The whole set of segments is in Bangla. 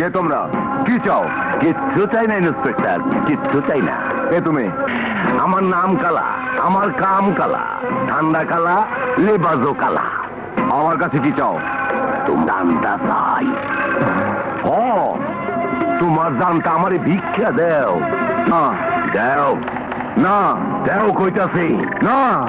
কে তোমরা? কি চাও? কিচ্ছু চাই না, ইন্সপেক্টর। কিচ্ছু চাই না। কে তুমি? আমার নাম কালা। আমার কাম কালা। ঠান্ডা কালা লেবাজও কালা। আমার কাছে কি চাও? তোমার দানটা আমারে ভিক্ষা দেও। না দেও। না, দেও কইতাছি। না।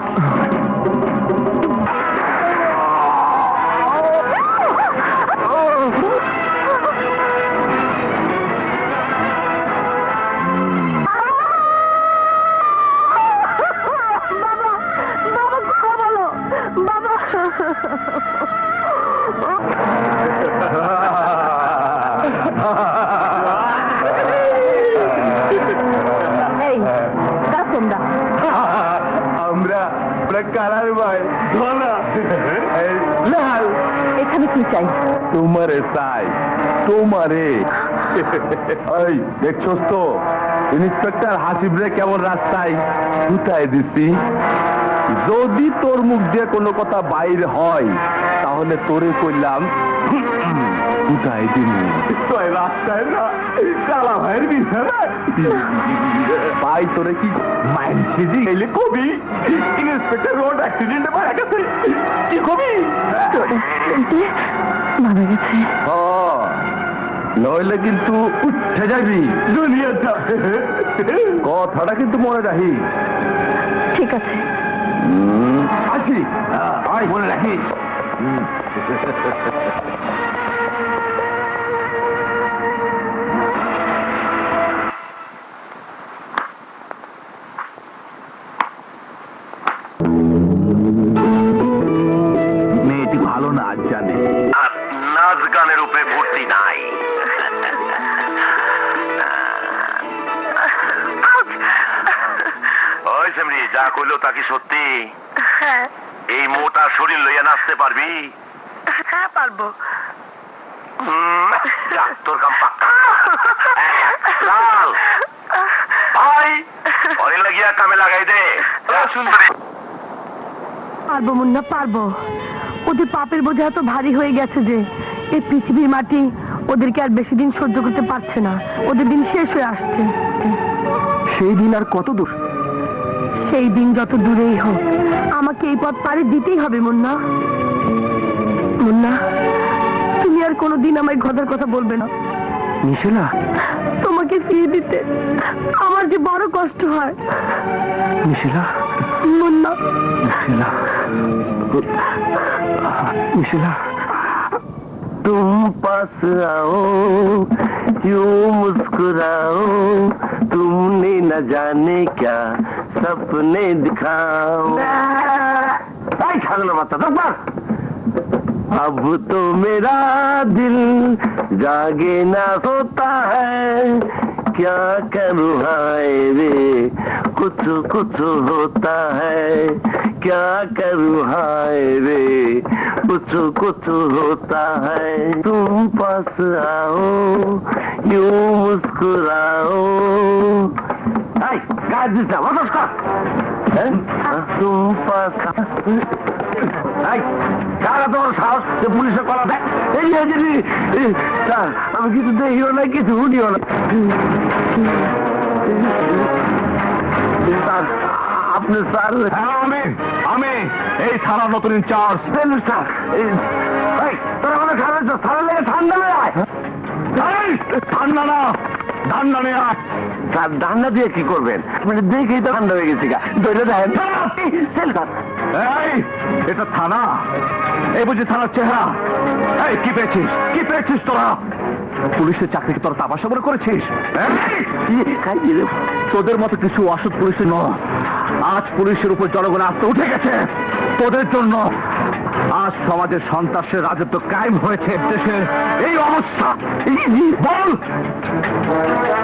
এই তোমরা? আমরা আমরা ভাই লাল এখানে কি চাই? তোমারে চাই তোমারে। দেখছস তো ইন্সপেক্টর হাসিব রে কেমন রাস্তায় উঠায় দিছি। যদি তোর মুখ দিয়ে কোনো কথা বাইরে হয় তাহলে তোরে কইলাম দিন তুই রাস্তায় না কালা ভাইয়ের ভাই তোরে কি দি গেলে কবি। ইন্সপেক্টর রোড অ্যাক্সিডেন্টে মারা গেছে। কি কবি? মারা গেছে। নইলে কিন্তু উঠে যাবি। দুনিয়াটা কথাটা কিন্তু মনে রাখি ঠিক আছে। আসি। আয় মনে রাখিস। কইলো তা কি সত্যি? হ্যাঁ। এই মোটা শরীর লইয়া নাচতে পারবি? হ্যাঁ পারব। তোর কাম পাক্কা ভাই লাগিয়া কামে লাগাই দে। সুন্দরী পারব মুন্না পারব। ওদের পাপের বোঝা এত ভারী হয়ে গেছে যে এই পৃথিবীর মাটি ওদেরকে আর বেশি দিন সহ্য করতে পারছে না। ওদের দিন শেষ হয়ে আসছে। সেই দিন আর কত দূর সেই দিন যত দূরেই হোক আমাকে এই পথ পাড়ি দিতেই হবে মুন্না মুন্না তুমি আর কোনোদিন আমায় ঘটার কথা বলবে না মিশেলা তোমাকে ফিরে দিতে আমার যে বড় কষ্ট হয় মিশেলা মুন্না मिशिला मिशिला तुम पास आओ यूं मुस्कुराओ तुमने न जाने क्या सपने दिखाओ। अब तो मेरा दिल जागे ना सोता है। क्या करूँ हाय रे कुछ कुछ होता है। क्या करूँ हाय रे कुछ कुछ होता है। तुम पास आओ यूँ मुस्कुराओ। কারা তোমার সাহস যে কলা দেয়? এই স্যার আমি কিছু দেখিও না কিছু শুনিও না। স্যার আপনি স্যার? হ্যাঁ আমি আমি এই থানা নতুন ইনচার্জ। স্যার এই, এই, তোরা খারাপ স্যারের লেগে ঠান্ডা হয়ে ঠান্ডা না আয়। দিয়ে কি করবেন? মানে দেখেই তো ঠান্ডা হয়ে গেছি গা। ধরে দেখেন। এটা থানা। এই বুঝি থানার চেহারা। এই কি পেয়েছিস? কি পেয়েছিস তোরা? পুলিশের চাকরি তোরা তামাশা করে করেছিস? তোদের মতো কিছু অসৎ পুলিশের ন আজ পুলিশের উপর জনগণ আসতে উঠে গেছে। তোদের জন্য আজ সমাজের সন্ত্রাসের রাজত্ব কায়েম হয়েছে, দেশের এই অবস্থা। বল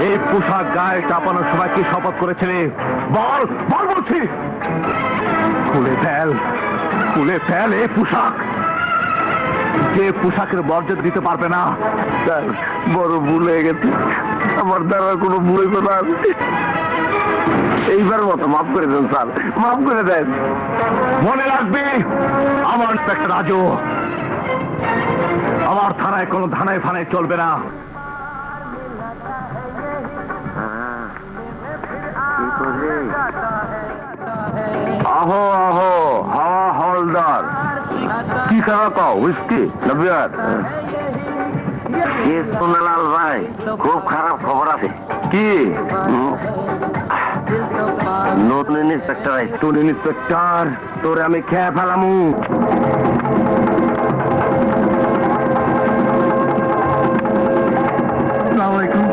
এই পোশাক গায়ে চাপানোর সময় কি শপথ করেছে বল বল বলছি। খুলে ফেল খুলে ফেল এ পোশাক। যে পোশাকের বরজত দিতে পারবে না বড় ভুল হয়ে গেছে। আমার দ্বারা কোনো ভুল হইবে না। এইবার মতো মাফ করে দেন, স্যার। মাফ করে দেন। মনে রাখবে, আমার ইন্সপেক্টর রাজু আমার থানায় কোনো ধানায় ফানায় চলবে না। আহো আহো হাওয়া হলদার। কি খাওয়া কও? উইস্কি না বিয়ার সোনালাল ভাই? খুব খারাপ খবর আছে। কি? নতুন ইন্সপেক্টর নতুন ইন্সপেক্টর? তোরে আমি খেয়ে ফেলামু। আসসালামাইকুম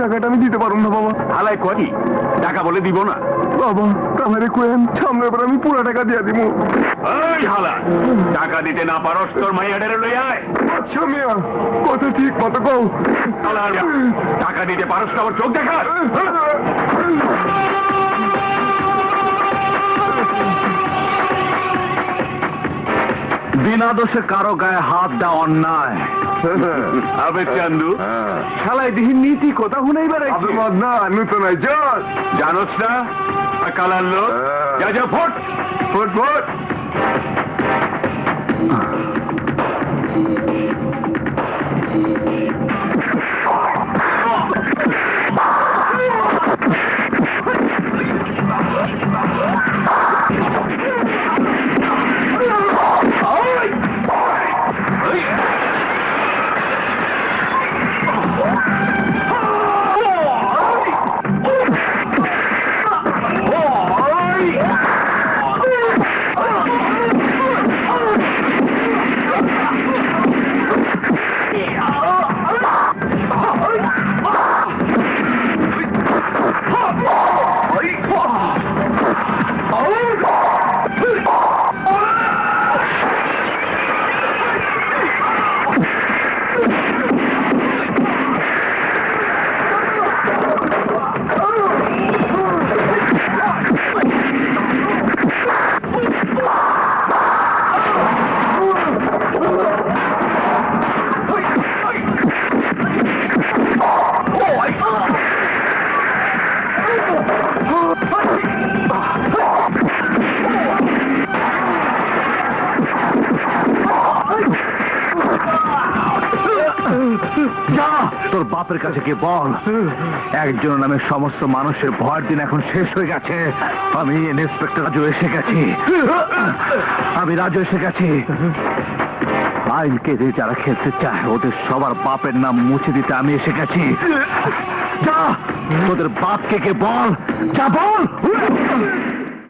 টাকাটা আমি দিতে পারব না বাবা। হালাই করি? টাকা বলে দিব না। বাবা কোয়েন সামনে আমি পুরো টাকা দিয়ে দিব। হালা টাকা দিতে না পারস তোর মাইয়াডারে লই আয়। আচ্ছা মিয়া কত ঠিক মতো কও। টাকা দিতে পারস না আমার চোখ দেখা বিনা দোষে কারও গায়ে হাত দেওয়া অন্যায়। আবে চান্দু। শালায় দিহি নীতি কথা শুনেই বেড়াই আবে মদনা নতুন জস জানোস না কালার লোক? যা যা ফোট ফুট ফুট তোর বাপের কাছে গিয়ে বল। একজন নামে সমস্ত মানুষের ভয়ের দিন এখন শেষ হয়ে গেছে। আমি ইন্সপেক্টর রাজু এসে গেছি। আমি রাজু এসে গেছি। আইনকে দিয়ে যারা খেলতে চায়, ওদের সবার বাপের নাম মুছে দিতে আমি এসে গেছি। যা, তোদের বাপকে কে বল। যা, বল।